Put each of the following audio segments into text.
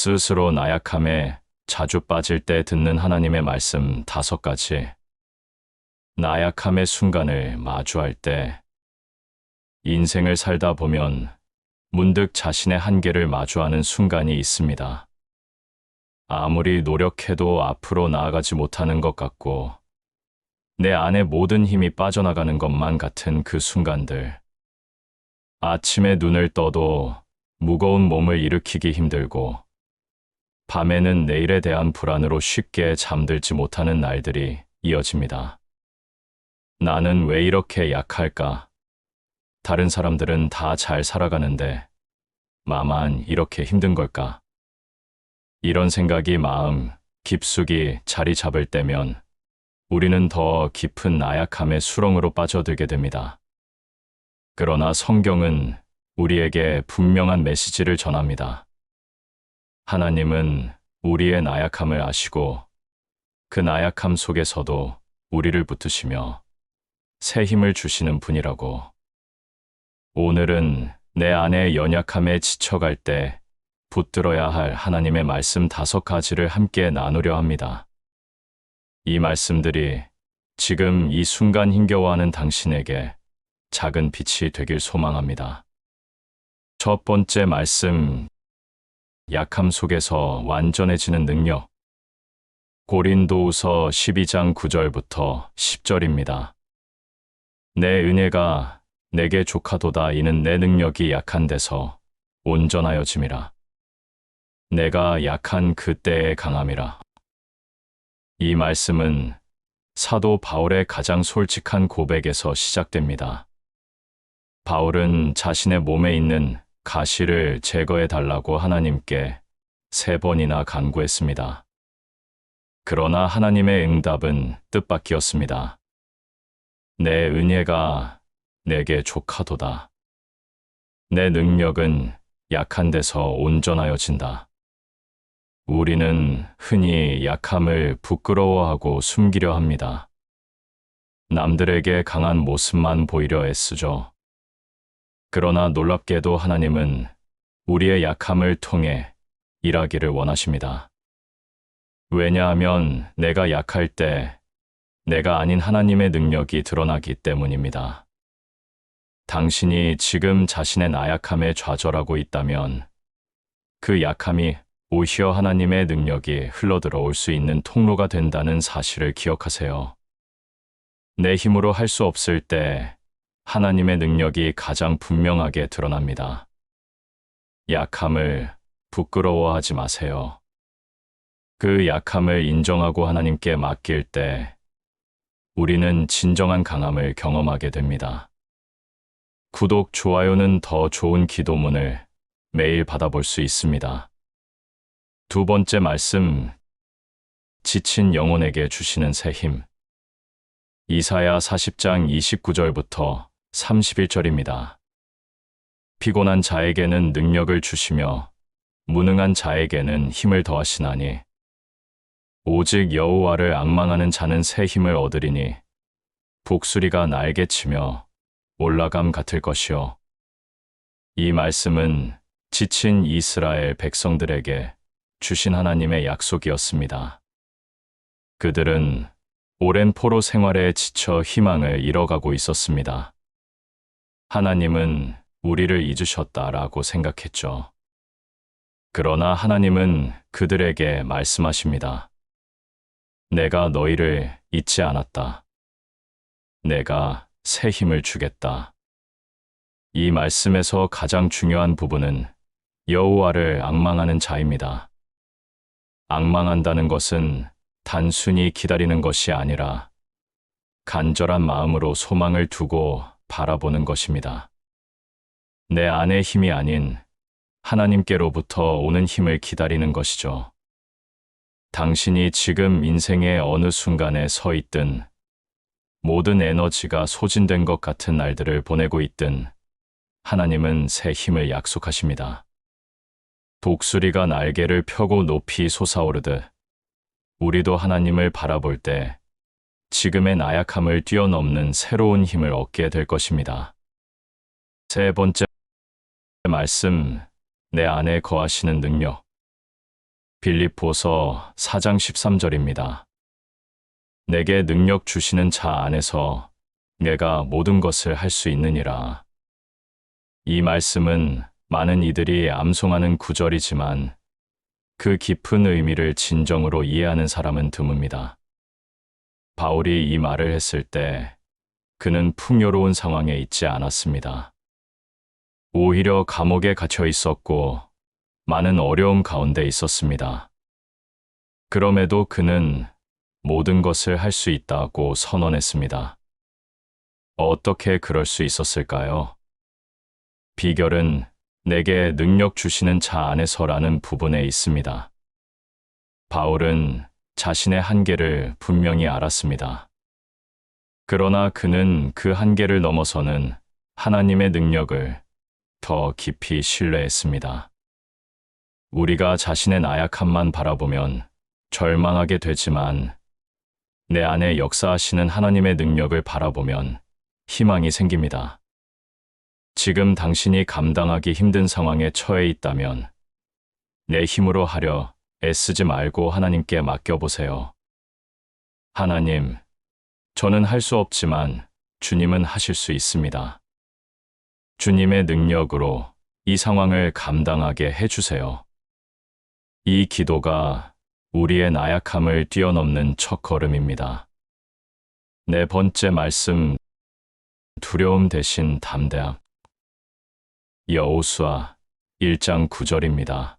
스스로 나약함에 자주 빠질 때 듣는 하나님의 말씀 다섯 가지. 나약함의 순간을 마주할 때 인생을 살다 보면 문득 자신의 한계를 마주하는 순간이 있습니다. 아무리 노력해도 앞으로 나아가지 못하는 것 같고 내 안에 모든 힘이 빠져나가는 것만 같은 그 순간들. 아침에 눈을 떠도 무거운 몸을 일으키기 힘들고 밤에는 내일에 대한 불안으로 쉽게 잠들지 못하는 날들이 이어집니다. 나는 왜 이렇게 약할까? 다른 사람들은 다 잘 살아가는데 나만 이렇게 힘든 걸까? 이런 생각이 마음 깊숙이 자리 잡을 때면 우리는 더 깊은 나약함의 수렁으로 빠져들게 됩니다. 그러나 성경은 우리에게 분명한 메시지를 전합니다. 하나님은 우리의 나약함을 아시고 그 나약함 속에서도 우리를 붙으시며 새 힘을 주시는 분이라고. 오늘은 내 안의 연약함에 지쳐갈 때 붙들어야 할 하나님의 말씀 다섯 가지를 함께 나누려 합니다. 이 말씀들이 지금 이 순간 힘겨워하는 당신에게 작은 빛이 되길 소망합니다. 첫 번째 말씀, 약함 속에서 완전해지는 능력. 고린도우서 12장 9절부터 10절입니다. 내 은혜가 내게 조카도다 이는 내 능력이 약한 데서 온전하여 짐이라. 내가 약한 그때의 강함이라. 이 말씀은 사도 바울의 가장 솔직한 고백에서 시작됩니다. 바울은 자신의 몸에 있는 가시를 제거해 달라고 하나님께 세 번이나 간구했습니다. 그러나 하나님의 응답은 뜻밖이었습니다. 내 은혜가 내게 족하도다. 내 능력은 약한 데서 온전하여진다. 우리는 흔히 약함을 부끄러워하고 숨기려 합니다. 남들에게 강한 모습만 보이려 애쓰죠. 그러나 놀랍게도 하나님은 우리의 약함을 통해 일하기를 원하십니다. 왜냐하면 내가 약할 때 내가 아닌 하나님의 능력이 드러나기 때문입니다. 당신이 지금 자신의 나약함에 좌절하고 있다면 그 약함이 오히려 하나님의 능력이 흘러들어올 수 있는 통로가 된다는 사실을 기억하세요. 내 힘으로 할 수 없을 때 하나님의 능력이 가장 분명하게 드러납니다. 약함을 부끄러워하지 마세요. 그 약함을 인정하고 하나님께 맡길 때 우리는 진정한 강함을 경험하게 됩니다. 구독, 좋아요는 더 좋은 기도문을 매일 받아볼 수 있습니다. 두 번째 말씀, 지친 영혼에게 주시는 새 힘. 이사야 40장 29절부터 31절입니다. 피곤한 자에게는 능력을 주시며 무능한 자에게는 힘을 더하시나니 오직 여호와를 악망하는 자는 새 힘을 얻으리니 복수리가 날개치며 올라감 같을 것이요 이 말씀은 지친 이스라엘 백성들에게 주신 하나님의 약속이었습니다. 그들은 오랜 포로 생활에 지쳐 희망을 잃어가고 있었습니다. 하나님은 우리를 잊으셨다라고 생각했죠. 그러나 하나님은 그들에게 말씀하십니다. 내가 너희를 잊지 않았다. 내가 새 힘을 주겠다. 이 말씀에서 가장 중요한 부분은 여호와를 악망하는 자입니다. 악망한다는 것은 단순히 기다리는 것이 아니라 간절한 마음으로 소망을 두고 바라보는 것입니다. 내 안의 힘이 아닌 하나님께로부터 오는 힘을 기다리는 것이죠. 당신이 지금 인생의 어느 순간에 서 있든 모든 에너지가 소진된 것 같은 날들을 보내고 있든 하나님은 새 힘을 약속하십니다. 독수리가 날개를 펴고 높이 솟아오르듯 우리도 하나님을 바라볼 때 지금의 나약함을 뛰어넘는 새로운 힘을 얻게 될 것입니다. 세 번째 말씀, 내 안에 거하시는 능력. 빌립보서 4장 13절입니다. 내게 능력 주시는 자 안에서 내가 모든 것을 할 수 있느니라. 이 말씀은 많은 이들이 암송하는 구절이지만 그 깊은 의미를 진정으로 이해하는 사람은 드뭅니다. 바울이 이 말을 했을 때 그는 풍요로운 상황에 있지 않았습니다. 오히려 감옥에 갇혀 있었고 많은 어려움 가운데 있었습니다. 그럼에도 그는 모든 것을 할 수 있다고 선언했습니다. 어떻게 그럴 수 있었을까요? 비결은 내게 능력 주시는 자 안에서라는 부분에 있습니다. 바울은 자신의 한계를 분명히 알았습니다. 그러나 그는 그 한계를 넘어서는 하나님의 능력을 더 깊이 신뢰했습니다. 우리가 자신의 나약함만 바라보면 절망하게 되지만 내 안에 역사하시는 하나님의 능력을 바라보면 희망이 생깁니다. 지금 당신이 감당하기 힘든 상황에 처해 있다면 내 힘으로 하려 애쓰지 말고 하나님께 맡겨보세요. 하나님, 저는 할 수 없지만 주님은 하실 수 있습니다. 주님의 능력으로 이 상황을 감당하게 해주세요. 이 기도가 우리의 나약함을 뛰어넘는 첫 걸음입니다. 네 번째 말씀, 두려움 대신 담대함. 여호수아 1장 9절입니다.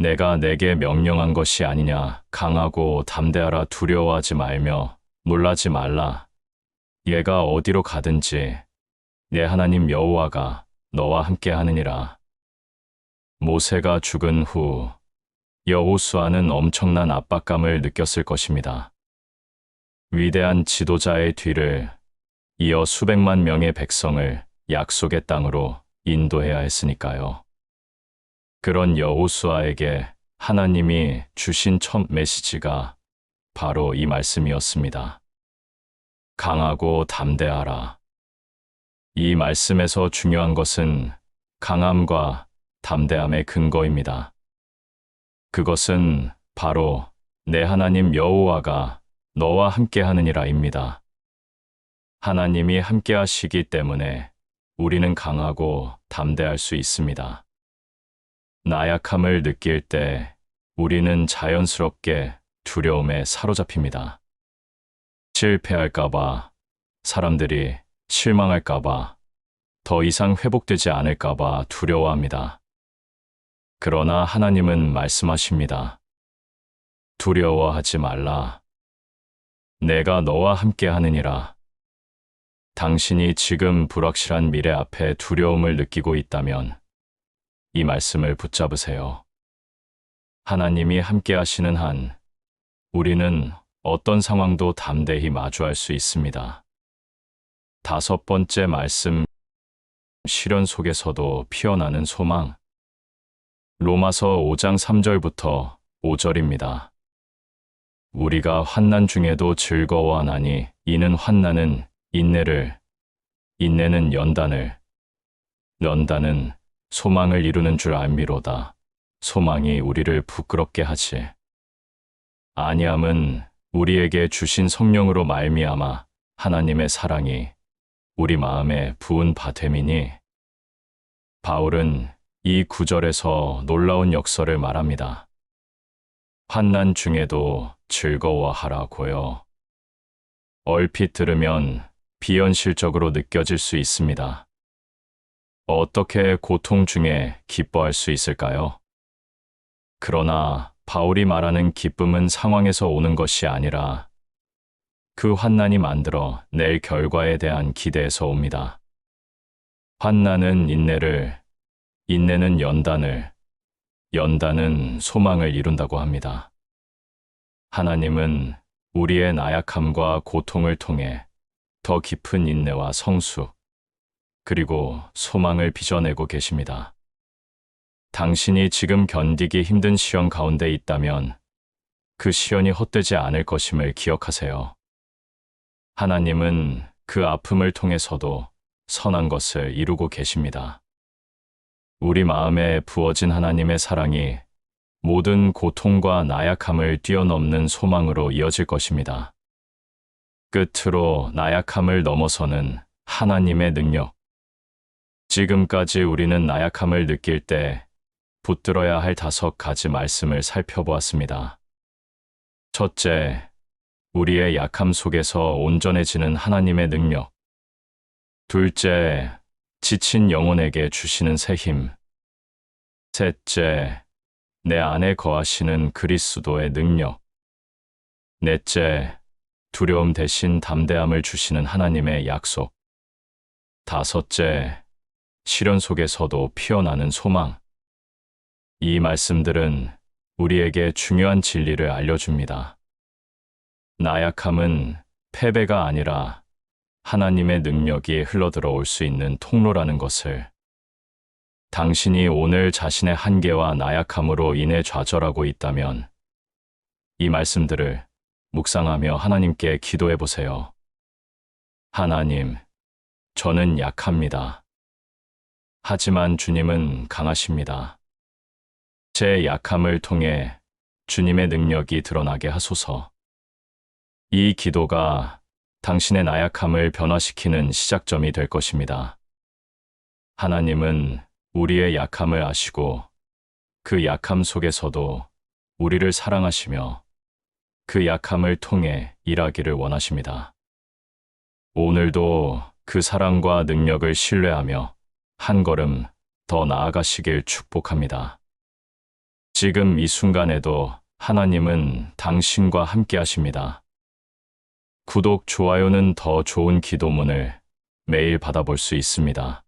내가 내게 명령한 것이 아니냐 강하고 담대하라 두려워하지 말며 놀라지 말라. 얘가 어디로 가든지 내 하나님 여호와가 너와 함께 하느니라. 모세가 죽은 후 여호수아는 엄청난 압박감을 느꼈을 것입니다. 위대한 지도자의 뒤를 이어 수백만 명의 백성을 약속의 땅으로 인도해야 했으니까요. 그런 여호수아에게 하나님이 주신 첫 메시지가 바로 이 말씀이었습니다. 강하고 담대하라. 이 말씀에서 중요한 것은 강함과 담대함의 근거입니다. 그것은 바로 내 하나님 여호와가 너와 함께 하느니라입니다. 하나님이 함께 하시기 때문에 우리는 강하고 담대할 수 있습니다. 나약함을 느낄 때 우리는 자연스럽게 두려움에 사로잡힙니다. 실패할까봐, 사람들이 실망할까봐, 더 이상 회복되지 않을까봐 두려워합니다. 그러나 하나님은 말씀하십니다. 두려워하지 말라. 내가 너와 함께 하느니라. 당신이 지금 불확실한 미래 앞에 두려움을 느끼고 있다면 이 말씀을 붙잡으세요. 하나님이 함께 하시는 한 우리는 어떤 상황도 담대히 마주할 수 있습니다. 다섯 번째 말씀, 시련 속에서도 피어나는 소망. 로마서 5장 3절부터 5절입니다. 우리가 환난 중에도 즐거워하나니 이는 환난은 인내를, 인내는 연단을, 연단은 소망을 이루는 줄 알미로다. 소망이 우리를 부끄럽게 하지. 아니함은 우리에게 주신 성령으로 말미암아 하나님의 사랑이 우리 마음에 부은 바 됨이니 바울은 이 구절에서 놀라운 역설을 말합니다. 환난 중에도 즐거워하라고요. 얼핏 들으면 비현실적으로 느껴질 수 있습니다. 어떻게 고통 중에 기뻐할 수 있을까요? 그러나 바울이 말하는 기쁨은 상황에서 오는 것이 아니라 그 환난이 만들어 낼 결과에 대한 기대에서 옵니다. 환난은 인내를, 인내는 연단을, 연단은 소망을 이룬다고 합니다. 하나님은 우리의 나약함과 고통을 통해 더 깊은 인내와 성숙, 그리고 소망을 빚어내고 계십니다. 당신이 지금 견디기 힘든 시련 가운데 있다면 그 시련이 헛되지 않을 것임을 기억하세요. 하나님은 그 아픔을 통해서도 선한 것을 이루고 계십니다. 우리 마음에 부어진 하나님의 사랑이 모든 고통과 나약함을 뛰어넘는 소망으로 이어질 것입니다. 끝으로 나약함을 넘어서는 하나님의 능력. 지금까지 우리는 나약함을 느낄 때 붙들어야 할 다섯 가지 말씀을 살펴보았습니다. 첫째, 우리의 약함 속에서 온전해지는 하나님의 능력. 둘째, 지친 영혼에게 주시는 새 힘. 셋째, 내 안에 거하시는 그리스도의 능력. 넷째, 두려움 대신 담대함을 주시는 하나님의 약속. 다섯째, 시련 속에서도 피어나는 소망. 이 말씀들은 우리에게 중요한 진리를 알려줍니다. 나약함은 패배가 아니라 하나님의 능력이 흘러들어올 수 있는 통로라는 것을 당신이 오늘 자신의 한계와 나약함으로 인해 좌절하고 있다면 이 말씀들을 묵상하며 하나님께 기도해 보세요. 하나님, 저는 약합니다. 하지만 주님은 강하십니다. 제 약함을 통해 주님의 능력이 드러나게 하소서. 이 기도가 당신의 나약함을 변화시키는 시작점이 될 것입니다. 하나님은 우리의 약함을 아시고 그 약함 속에서도 우리를 사랑하시며 그 약함을 통해 일하기를 원하십니다. 오늘도 그 사랑과 능력을 신뢰하며 한 걸음 더 나아가시길 축복합니다. 지금 이 순간에도 하나님은 당신과 함께 하십니다. 구독, 좋아요는 더 좋은 기도문을 매일 받아볼 수 있습니다.